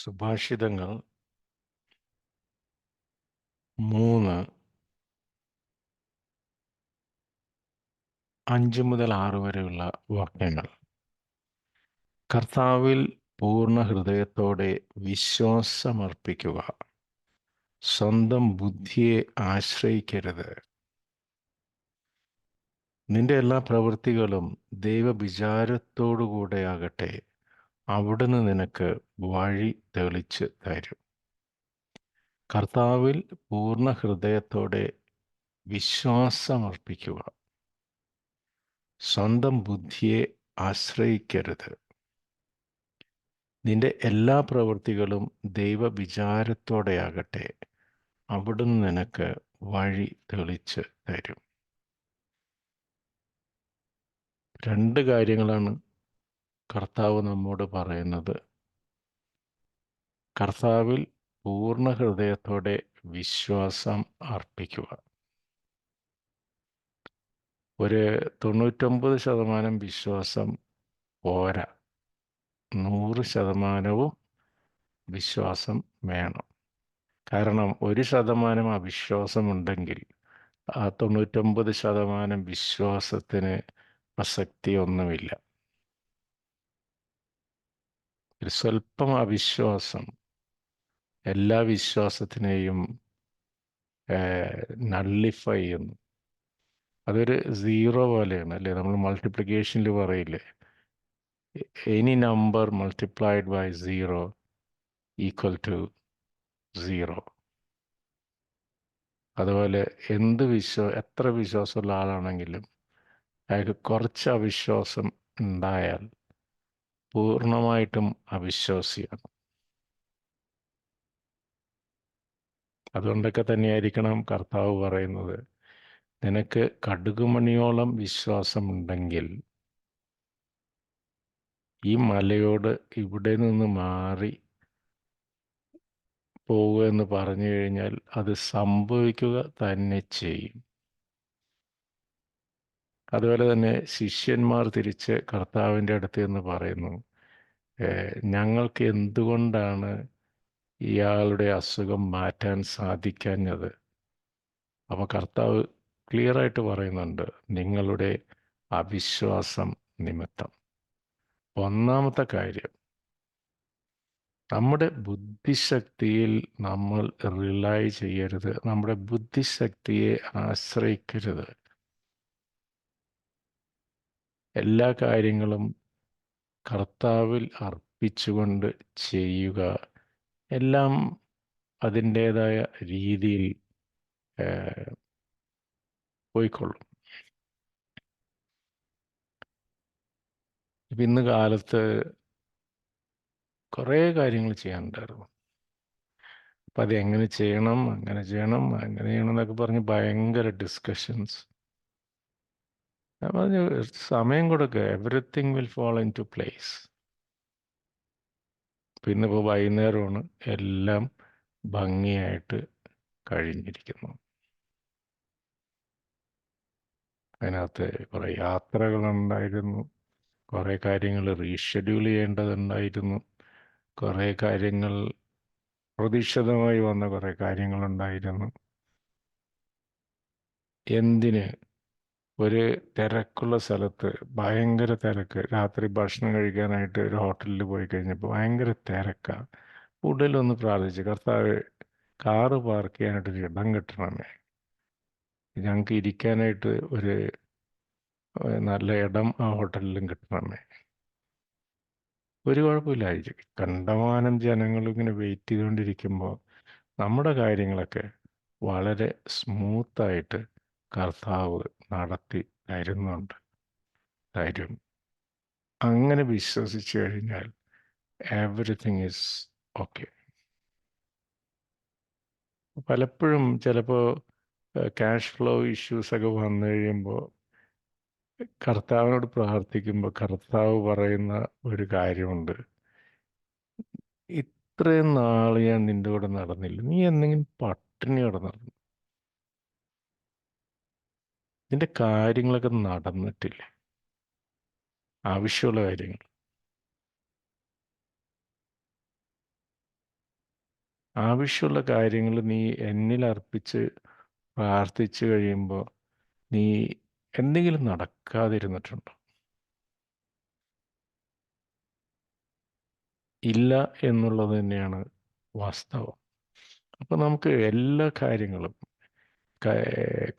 സുഭാഷിതങ്ങൾ. മൂന്ന്. അഞ്ച് മുതൽ ആറ് വരെയുള്ള വാക്യങ്ങൾ. കർത്താവിൽ പൂർണ ഹൃദയത്തോടെ വിശ്വാസമർപ്പിക്കുക. സ്വന്തം ബുദ്ധിയെ ആശ്രയിക്കരുത്. നിന്റെ എല്ലാ പ്രവൃത്തികളും ദൈവവിചാരത്തോടുകൂടെയാകട്ടെ. അവിടുന്ന് നിനക്ക് വഴി തെളിച്ച് തരും. കർത്താവിൽ പൂർണ ഹൃദയത്തോടെ വിശ്വാസമർപ്പിക്കുക സ്വന്തം ബുദ്ധിയെ ആശ്രയിക്കരുത്. നിന്റെ എല്ലാ പ്രവൃത്തികളും ദൈവവിചാരത്തോടെയാകട്ടെ. അവിടുന്ന് നിനക്ക് വഴി തെളിച്ച് തരും. രണ്ട് കാര്യങ്ങളാണ് കർത്താവ് നമ്മോട് പറയുന്നത്. കർത്താവിൽ പൂർണ ഹൃദയത്തോടെ വിശ്വാസം അർപ്പിക്കുക. ഒരു തൊണ്ണൂറ്റൊമ്പത് ശതമാനം വിശ്വാസം പോരാ. നൂറ് ശതമാനവും വിശ്വാസം വേണം. കാരണം ഒരു ശതമാനം അവിശ്വാസമുണ്ടെങ്കിൽ ആ തൊണ്ണൂറ്റൊമ്പത് ശതമാനം വിശ്വാസത്തിന് പ്രസക്തി ഒന്നുമില്ല. സ്വല്പം അവിശ്വാസം എല്ലാ വിശ്വാസത്തിനെയും നള്ളിഫൈ ചെയ്യുന്നു. അതൊരു സീറോ പോലെയാണ് അല്ലേ? നമ്മൾ മൾട്ടിപ്ലിക്കേഷനിൽ പറയില്ലേ? Any number multiplied by zero equal to zero അതുപോലെ എന്ത് വിശ്വാ എത്ര വിശ്വാസമുള്ള ആളാണെങ്കിലും അയാൾക്ക് കുറച്ച് അവിശ്വാസം ഉണ്ടായാൽ പൂർണമായിട്ടും അവിശ്വാസിയാണ്. അതുകൊണ്ടൊക്കെ തന്നെയായിരിക്കണം കർത്താവ് പറയുന്നത്. നിനക്ക് കടുകുമണിയോളം വിശ്വാസമുണ്ടെങ്കിൽ ഈ മലയോട് ഇവിടെ നിന്ന് മാറി പോവുക എന്ന് പറഞ്ഞു കഴിഞ്ഞാൽ അത് സംഭവിക്കുക തന്നെ ചെയ്യും. അതുപോലെ തന്നെ ശിഷ്യന്മാർ തിരിച്ച് കർത്താവിന്റെ അടുത്ത് എന്ന് പറയുന്നു ഞങ്ങൾക്ക് എന്തുകൊണ്ടാണ് ഇയാളുടെ അസുഖം മാറ്റാൻ സാധിക്കാഞ്ഞത്? അപ്പോൾ കർത്താവ് ക്ലിയറായിട്ട് പറയുന്നുണ്ട് നിങ്ങളുടെ അവിശ്വാസം നിമിത്തം. ഒന്നാമത്തെ കാര്യം നമ്മുടെ ബുദ്ധിശക്തിയിൽ നമ്മൾ റിലൈ ചെയ്യരുത് നമ്മുടെ ബുദ്ധിശക്തിയെ ആശ്രയിക്കരുത്. എല്ലാ കാര്യങ്ങളും കർത്താവിൽ അർപ്പിച്ചുകൊണ്ട് ചെയ്യുക. എല്ലാം അതിന്റേതായ രീതിയിൽ പോയിക്കൊള്ളും. ഇപ്പം ഇന്ന് കാലത്ത് കുറേ കാര്യങ്ങൾ ചെയ്യാനുണ്ടായിരുന്നു. അപ്പം അത് എങ്ങനെ ചെയ്യണം അങ്ങനെ ചെയ്യണം അങ്ങനെ ചെയ്യണം എന്നൊക്കെ പറഞ്ഞ് ഭയങ്കര ഡിസ്കഷൻസ് ഞാൻ പറഞ്ഞു സമയം കൊടുക്കുക everything will fall into place പിന്നെ ഇപ്പോൾ വൈകുന്നേരമാണ്. എല്ലാം ഭംഗിയായിട്ട് കഴിഞ്ഞിരിക്കുന്നു. അതിനകത്ത് കുറേ യാത്രകളുണ്ടായിരുന്നു. കുറേ കാര്യങ്ങൾ റീഷെഡ്യൂൾ ചെയ്യേണ്ടതുണ്ടായിരുന്നു. കുറേ കാര്യങ്ങൾ പ്രതീക്ഷിതമായി വന്ന കുറേ കാര്യങ്ങളുണ്ടായിരുന്നു. എന്തിന് ഒരു തിരക്കുള്ള സ്ഥലത്ത് ഭയങ്കര തിരക്ക്. രാത്രി ഭക്ഷണം കഴിക്കാനായിട്ട് ഒരു ഹോട്ടലിൽ പോയി കഴിഞ്ഞപ്പോൾ ഭയങ്കര തിരക്കാണ് ഉടലൊന്ന് പ്രാർത്ഥിച്ചു കർത്താവ് കാറ് പാർക്ക് ചെയ്യാനായിട്ടൊരു ഇടം കിട്ടണമേ. ഞങ്ങൾക്ക് ഇരിക്കാനായിട്ട് ഒരു നല്ല ഇടം ആ ഹോട്ടലിലും കിട്ടണമേ. ഒരു കുഴപ്പമില്ലായിരിക്കും കണ്ടമാനം ജനങ്ങൾ ഇങ്ങനെ വെയിറ്റ് ചെയ്തുകൊണ്ടിരിക്കുമ്പോൾ നമ്മുടെ കാര്യങ്ങളൊക്കെ വളരെ സ്മൂത്തായിട്ട് കർത്താവ് നടത്തി തരുന്നുണ്ട്. തരും. അങ്ങനെ വിശ്വസിച്ചു കഴിഞ്ഞാൽ എവറിഥിങ് ഈസ് ഓക്കെ പലപ്പോഴും ചിലപ്പോൾ ക്യാഷ് ഫ്ലോ ഇഷ്യൂസൊക്കെ വന്നു കഴിയുമ്പോൾ കർത്താവിനോട് പ്രാർത്ഥിക്കുമ്പോൾ കർത്താവ് പറയുന്ന ഒരു കാര്യമുണ്ട്. ഇത്രയും നാൾ ഞാൻ നിന്റെ കൂടെ നടന്നില്ല. നീ എന്തെങ്കിലും പട്ടിണിയോടെ നടന്നു. നിന്റെ കാര്യങ്ങളൊക്കെ നടന്നിട്ടില്ല? ആവശ്യമുള്ള കാര്യങ്ങൾ. ആവശ്യമുള്ള കാര്യങ്ങൾ നീ എന്നിൽ അർപ്പിച്ച് പ്രാർത്ഥിച്ചു കഴിയുമ്പോൾ നീ എന്തെങ്കിലും നടക്കാതിരുന്നിട്ടുണ്ടോ? ഇല്ല എന്നുള്ളത് തന്നെയാണ് വാസ്തവം. അപ്പം നമുക്ക് എല്ലാ കാര്യങ്ങളും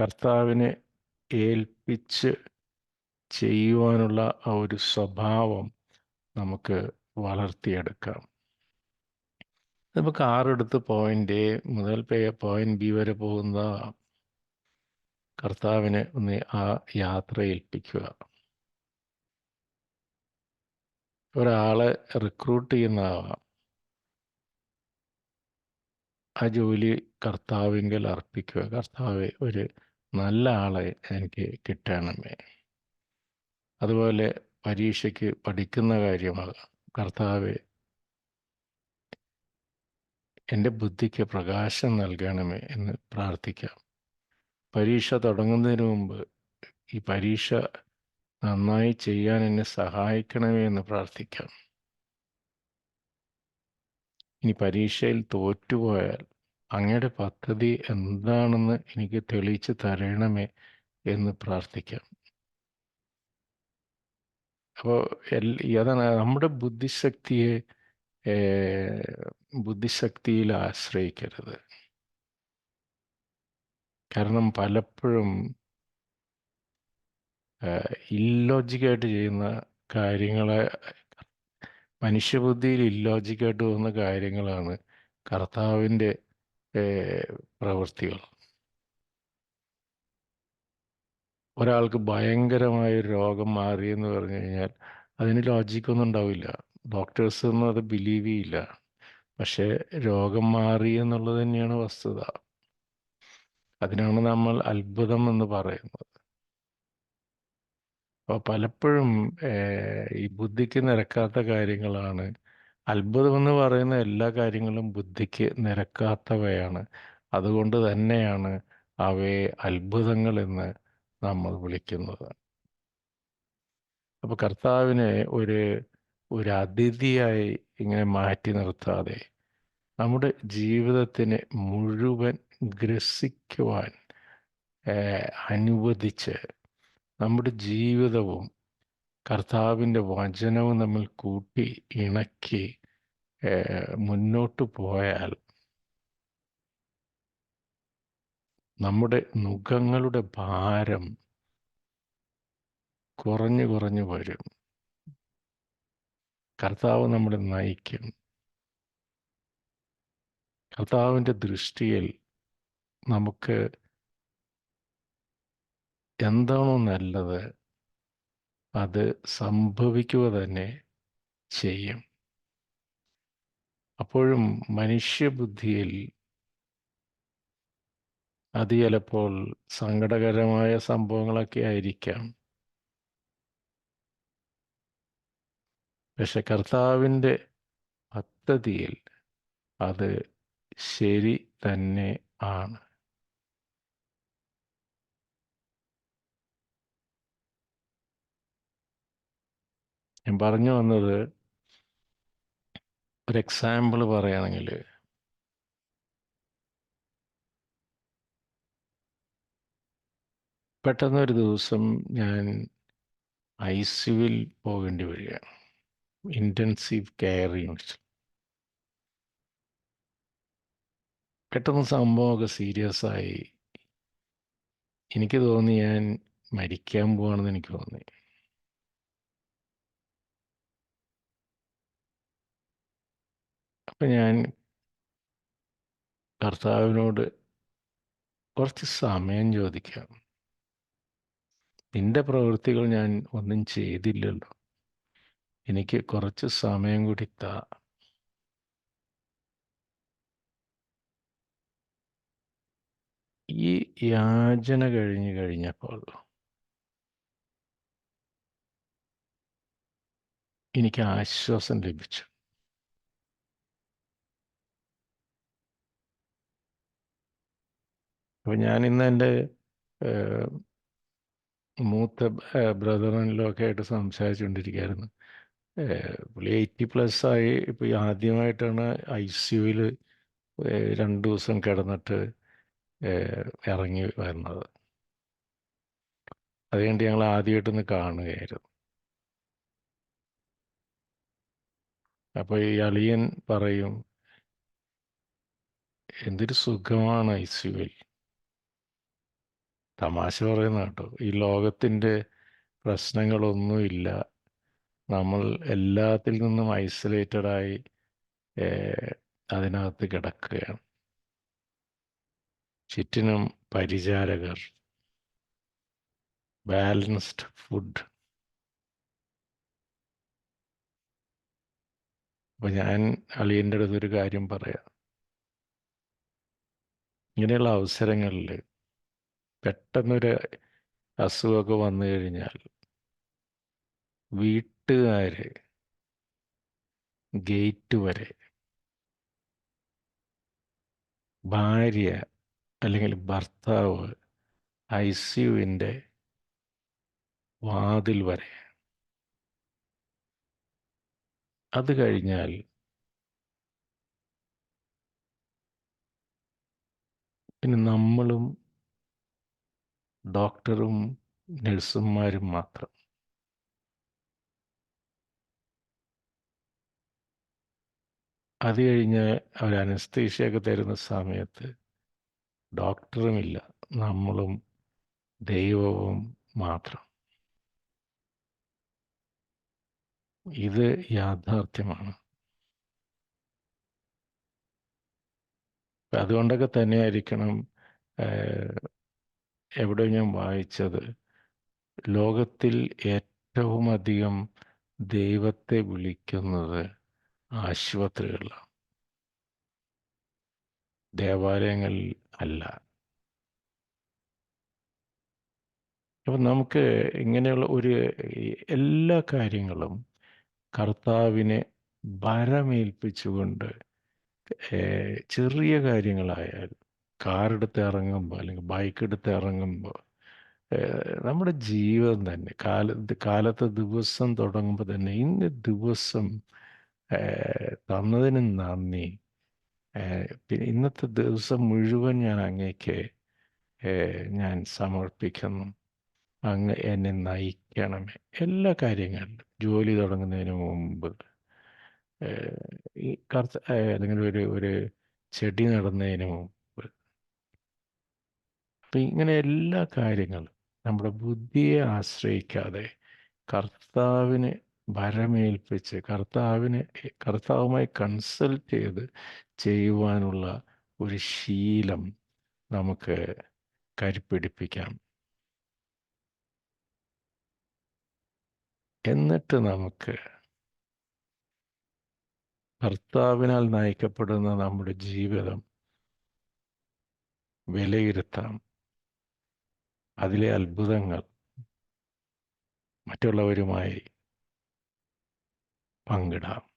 കർത്താവിനെ ഏൽപ്പിച്ച് ചെയ്യുവാനുള്ള ആ ഒരു സ്വഭാവം നമുക്ക് വളർത്തിയെടുക്കാം. നമുക്ക് ആറെടുത്ത് പോയിന്റ് എ മുതൽ പോയിന്റ് ബി വരെ പോകുന്ന കർത്താവിനെ ഒന്ന് ആ യാത്ര ഏൽപ്പിക്കുക ഒരാളെ റിക്രൂട്ട് ചെയ്യുന്നതാവാം ആ ജോലി കർത്താവിങ്കൽ അർപ്പിക്കുക. കർത്താവ് ഒരു നല്ല ആളെ എനിക്ക് കിട്ടണമേ അതുപോലെ പരീക്ഷയ്ക്ക് പഠിക്കുന്ന കാര്യമാകാം കർത്താവ്. എന്റെ ബുദ്ധിക്ക് പ്രകാശം നൽകണമേ എന്ന് പ്രാർത്ഥിക്കാം. പരീക്ഷ തുടങ്ങുന്നതിന് മുമ്പ് ഈ പരീക്ഷ നന്നായി ചെയ്യാൻ എന്നെ സഹായിക്കണമേ എന്ന് പ്രാർത്ഥിക്കാം. ഇനി പരീക്ഷയിൽ തോറ്റുപോയാൽ അങ്ങയുടെ പദ്ധതി എന്താണെന്ന് എനിക്ക് തെളിയിച്ച് തരണമേ എന്ന് പ്രാർത്ഥിക്കാം. അപ്പോൾ അതാണ് നമ്മുടെ ബുദ്ധിശക്തിയെ ബുദ്ധിശക്തിയിൽ ആശ്രയിക്കരുത്. കാരണം പലപ്പോഴും ഇല്ലോജിക്കായിട്ട് ചെയ്യുന്ന കാര്യങ്ങളെ മനുഷ്യബുദ്ധിയിൽ ഇല്ലോജിക്കായിട്ട് പോകുന്ന കാര്യങ്ങളാണ് കർത്താവിന്റെ പ്രവൃത്തികൾ. ഒരാൾക്ക് ഭയങ്കരമായ രോഗം എന്ന് പറഞ്ഞു കഴിഞ്ഞാൽ അതിന് ലോജിക്കൊന്നും ഉണ്ടാവില്ല. ഡോക്ടേഴ്സ് ഒന്നും അത് ബിലീവ് ചെയ്യില്ല. പക്ഷേ രോഗം മാറി എന്നുള്ളത് തന്നെയാണ് വസ്തുത. അതിനാണ് നമ്മൾ അത്ഭുതം എന്ന് പറയുന്നത്. അപ്പോൾ പലപ്പോഴും ഈ ബുദ്ധിക്ക് നിരക്കാത്ത കാര്യങ്ങളാണ് അത്ഭുതമെന്ന് പറയുന്ന എല്ലാ കാര്യങ്ങളും ബുദ്ധിക്ക് നിരക്കാത്തവയാണ്. അതുകൊണ്ട് തന്നെയാണ് അവയെ അത്ഭുതങ്ങൾ എന്ന് നമ്മൾ വിളിക്കുന്നത്. അപ്പോൾ കർത്താവിനെ ഒരു ഒരു അതിഥിയായി ഇങ്ങനെ മാറ്റി നിർത്താതെ നമ്മുടെ ജീവിതത്തിനെ മുഴുവൻ ഗ്രസിക്കുവാൻ അനുവദിച്ച് നമ്മുടെ ജീവിതവും കർത്താവിന്റെ വചനവും നമ്മൾ കൂട്ടി ഇണക്കി മുന്നോട്ട് പോയാൽ നമ്മുടെ മുഖങ്ങളുടെ ഭാരം കുറഞ്ഞു കുറഞ്ഞു വരും. കർത്താവ് നമ്മളെ നയിക്കും. കർത്താവിന്റെ ദൃഷ്ടിയിൽ നമുക്ക് എന്താണോ നല്ലത് അത് സംഭവിക്കുക തന്നെ ചെയ്യും. അപ്പോഴും മനുഷ്യബുദ്ധിയിൽ അത് ചിലപ്പോൾ സങ്കടകരമായ സംഭവങ്ങളൊക്കെ ആയിരിക്കാം. പക്ഷെ കർത്താവിന്റെ പദ്ധതിയിൽ അത് ശരി തന്നെ ആണ്. ഞാൻ പറഞ്ഞു വന്നത് ഒരു എക്സാമ്പിൾ പറയുകയാണെങ്കിൽ പെട്ടെന്നൊരു ദിവസം ഞാൻ ഐ സിയുവിൽ പോകേണ്ടി വരികയാണ്. ഇന്റൻസീവ് കെയർ യൂണിറ്റ് പെട്ടെന്ന് സംഭവമൊക്കെ സീരിയസ് ആയി. എനിക്ക് തോന്നി ഞാൻ മരിക്കാൻ പോവാണെന്ന് എനിക്ക് തോന്നി. അപ്പം ഞാൻ കർത്താവിനോട് കുറച്ച് സമയം ചോദിക്കാം. നിന്റെ പ്രവൃത്തികൾ ഞാൻ ഒന്നും ചെയ്തില്ലല്ലോ. എനിക്ക് കുറച്ച് സമയം കൂടി താ. ഈ യാചന കഴിഞ്ഞു കഴിഞ്ഞപ്പോൾ എനിക്ക് ആശ്വാസം ലഭിച്ചു. അപ്പോൾ ഞാൻ ഇന്ന് എന്റെ മൂത്ത ബ്രദറിനിലോ ഒക്കെ ആയിട്ട് സംസാരിച്ചുകൊണ്ടിരിക്കുകയായിരുന്നു പുള്ളി എയ്റ്റി പ്ലസ് ആയി. ഇപ്പൊ ആദ്യമായിട്ടാണ് ഐ സിയുയിൽ രണ്ട് ദിവസം കിടന്നിട്ട് ഇറങ്ങി വരുന്നത്. അതുകൊണ്ട് ഞങ്ങൾ ആദ്യമായിട്ടൊന്ന് കാണുകയായിരുന്നു. അപ്പോൾ ഈ അളിയൻ പറയും എന്തൊരു സുഖമാണ് ഐ സിയുവിൽ തമാശ പറയുന്ന കേട്ടോ. ഈ ലോകത്തിന്റെ പ്രശ്നങ്ങളൊന്നുമില്ല. നമ്മൾ എല്ലാത്തിൽ നിന്നും ഐസൊലേറ്റഡായി അതിനകത്ത് കിടക്കുകയാണ്. ചുറ്റിനും പരിചാരകർ ബാലൻസ്ഡ് ഫുഡ് അപ്പൊ ഞാൻ അളിയന്റെ അടുത്തൊരു കാര്യം പറയാം. ഇങ്ങനെയുള്ള അവസരങ്ങളിൽ പെട്ടെന്നൊരു അസുഖമൊക്കെ വന്നു കഴിഞ്ഞാൽ വീട്ടുകാർ ഗേറ്റ് വരെ ഭാര്യ അല്ലെങ്കിൽ ഭർത്താവ് ഐ സിയുവിന്റെ വാതിൽ വരെ. അത് കഴിഞ്ഞാൽ പിന്നെ നമ്മളും ഡോക്ടറും നഴ്സുമാരും മാത്രം. അത് കഴിഞ്ഞ് അവർ അനസ്തീഷയൊക്കെ തരുന്ന സമയത്ത് ഡോക്ടറുമില്ല നമ്മളും ദൈവവും മാത്രം. ഇത് യാഥാർത്ഥ്യമാണ്. അതുകൊണ്ടൊക്കെ തന്നെയായിരിക്കണം എവിടെ ഞാൻ വായിച്ചത്? ലോകത്തിൽ ഏറ്റവും അധികം ദൈവത്തെ വിളിക്കുന്നത് ആശുപത്രികളിലാണ്. ദേവാലയങ്ങളിൽ അല്ല. അപ്പം നമുക്ക് ഇങ്ങനെയുള്ള ഒരു എല്ലാ കാര്യങ്ങളും കർത്താവിനെ ഭരമേൽപ്പിച്ചുകൊണ്ട് ചെറിയ കാര്യങ്ങളായാലും കാറെടുത്ത് ഇറങ്ങുമ്പോൾ അല്ലെങ്കിൽ ബൈക്ക് എടുത്ത് ഇറങ്ങുമ്പോൾ നമ്മുടെ ജീവിതം തന്നെ കാലത്ത് കാലത്തെ ദിവസം തുടങ്ങുമ്പോൾ തന്നെ ഇന്ന് ദിവസം തന്നതിന് നന്ദി. പിന്നെ ഇന്നത്തെ ദിവസം മുഴുവൻ ഞാൻ അങ്ങേക്ക് ഞാൻ സമർപ്പിക്കുന്നു. അങ്ങ് എന്നെ നയിക്കണമേ. എല്ലാ കാര്യങ്ങളിലും ജോലി തുടങ്ങുന്നതിന് മുമ്പ് ഈ കർത്ത അല്ലെങ്കിൽ ഒരു ഒരു ചെടി നടുന്നതിന് മുമ്പ് അപ്പം ഇങ്ങനെ എല്ലാ കാര്യങ്ങളും നമ്മുടെ ബുദ്ധിയെ ആശ്രയിക്കാതെ കർത്താവിന് ഭരമേൽപ്പിച്ച് കർത്താവിനെ കർത്താവുമായി കൺസൾട്ട് ചെയ്ത് ചെയ്യുവാനുള്ള ഒരു ശീലം നമുക്ക് കരിപ്പിടിപ്പിക്കാം. എന്നിട്ട് നമുക്ക് കർത്താവിനാൽ നയിക്കപ്പെടുന്ന നമ്മുടെ ജീവിതം വിലയിരുത്താം. അതിലെ അത്ഭുതങ്ങൾ മറ്റുള്ളവരുമായി പങ്കിടാം.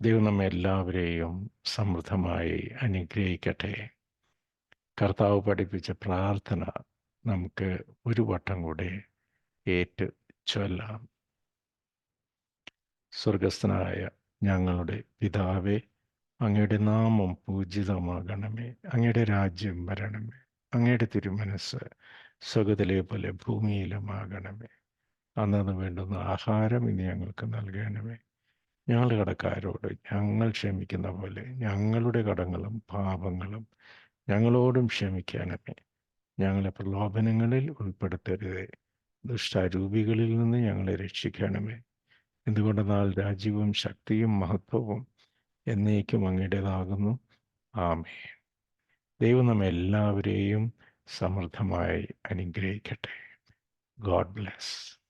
ദൈവം നമ്മെ എല്ലാവരെയും സമൃദ്ധമായി അനുഗ്രഹിക്കട്ടെ. കർത്താവ് പഠിപ്പിച്ച പ്രാർത്ഥന നമുക്ക് ഒരു വട്ടം കൂടെ ഏറ്റു ചൊല്ലാം. സ്വർഗസ്ഥനായ ഞങ്ങളുടെ പിതാവേ അങ്ങയുടെ നാമം പൂജിതമാകണമേ. അങ്ങയുടെ രാജ്യം വരണമേ. അങ്ങയുടെ തിരുമനസ് സ്വഗതിലെ പോലെ ഭൂമിയിലുമാകണമേ. അന്നു വേണ്ടുന്ന ആഹാരം ഇനി ഞങ്ങൾക്ക് നൽകണമേ. ഞങ്ങൾ കടക്കാരോട് ഞങ്ങൾ ക്ഷമിക്കുന്ന പോലെ ഞങ്ങളുടെ കടങ്ങളും പാപങ്ങളും ഞങ്ങളോടും ക്ഷമിക്കണമേ. ഞങ്ങളെ പ്രലോഭനങ്ങളിൽ ഉൾപ്പെടുത്തരുതേ. ദുഷ്ടാരൂപികളിൽ നിന്ന് ഞങ്ങളെ രക്ഷിക്കണമേ. എന്തുകൊണ്ടെന്നാൽ രാജ്യവും ശക്തിയും മഹത്വവും എന്നേക്കും അങ്ങയുടേതാകുന്നു. ആമേ ദൈവം നമ്മെ എല്ലാവരെയും സമൃദ്ധമായി അനുഗ്രഹിക്കട്ടെ. God bless.